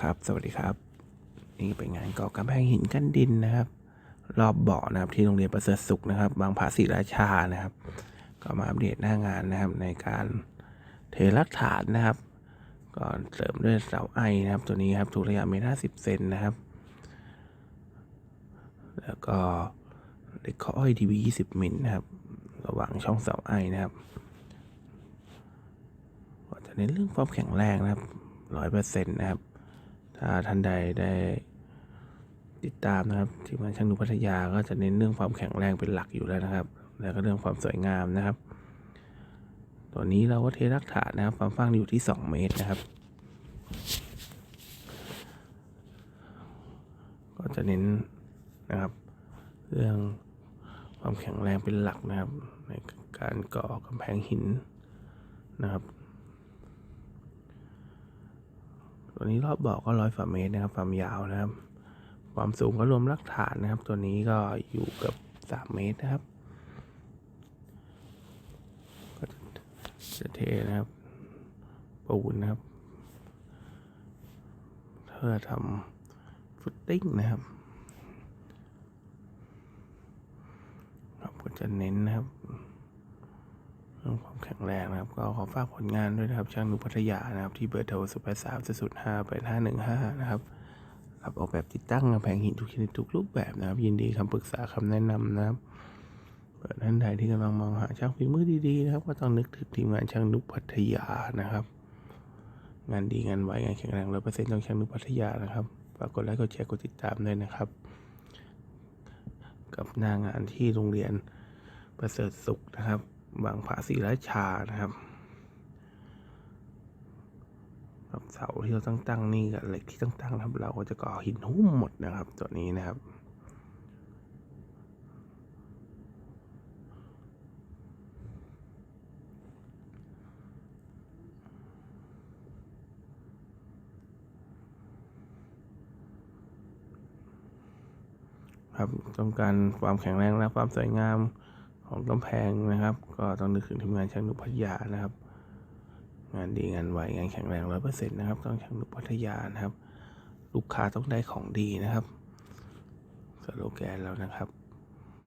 ครับ สวัสดีครับ นี่เป็นงานก่อกำแพงหินกั้นดินนะครับ รอบเบาะนะครับที่โรงเรียนประเสริฐสุขนะครับ บางผาศรีราชานะครับ ก็มาอัปเดตหน้างานนะครับ ในการเทรักฐานนะครับก่อนเสริมด้วยเสาไอนะครับ ตัวนี้ครับถูกระยะเมตรห้าสิบเซนนะครับ แล้วก็เด็กข้ออ้อยทีวียี่สิบมิลนะครับ ระหว่างช่องเสาไอนะครับก็จะเน้นเรื่องความแข็งแรงนะครับร้อยเปอร์เซ็นต์นะครับ ถ้าท่านใดได้ติดตามนะครับที่มันช่างดูพัทยาก็จะเน้นเรื่องความแข็งแรงเป็นหลักอยู่แล้วนะครับ แล้วก็เรื่องความสวยงามนะครับ ตัวนี้เราก็เทรักฐานนะครับ ความฟ้างอยู่ที่ 2 เมตรนะครับ ก็จะเน้นนะครับ เรื่องความแข็งแรงเป็นหลักนะครับ ในการก่อกำแพงหินนะครับ ตัวนี้รอบเบอก็ร้อยฝ่าเมตรนะครับ ความยาวนะครับ ความสูงก็รวมรักฐานนะครับ ตัวนี้ก็อยู่กับสามเมตรนะครับก็จะเทนะครับปูนนะครับเพื่อทำฟุตติ้งนะครับครับก็จะเน้นนะครับ รื่องความแข็งแรงนะครับ ก็ขอฝากผลงานด้วยนะครับ ช่างนุพัทยานะครับ ที่เบอร์โทร0 8 3 0 5 8 5 1 5นะครับรับออกแบบติดตั้งกำแพงหินทุกชนิดทุกรูปแบบนะครับ ยินดีคำปรึกษาคำแนะนำนะครับเปิดท่านใดที่กำลังมองหาช่างฝีมือดีๆนะครับ ก็ต้องนึกถึงทีมงานช่างนุพัทยานะครับ งานดีงานไวงานแข็งแรงร้อยเปอร์เซ็นต์ต้องช่างนุพัทยานะครับฝากกดไลค์กดแชร์กดติดตามด้วยนะครับ กับหน้างานที่โรงเรียนประเสริฐสุขนะครับ บางผาศรีราชานะครับกับเสาที่เราตั้งตั้งนี่กับเหล็กที่ตั้งตั้งนะครับ เราก็จะก่อหินหุ้มหมดนะครับ ตัวนี้นะครับครับต้องการความแข็งแรงและความสวยงาม ของกำแพงนะครับ ก็ต้องนึกถึงทีมงานช่างนุพัทยานะครับ งานดีงานไวงานแข็งแรงร้อยเปอร์เซ็นต์นะครับ ต้องช่างนุพัทยานะครับ ลูกค้าต้องได้ของดีนะครับสโลแกนแล้วนะครับ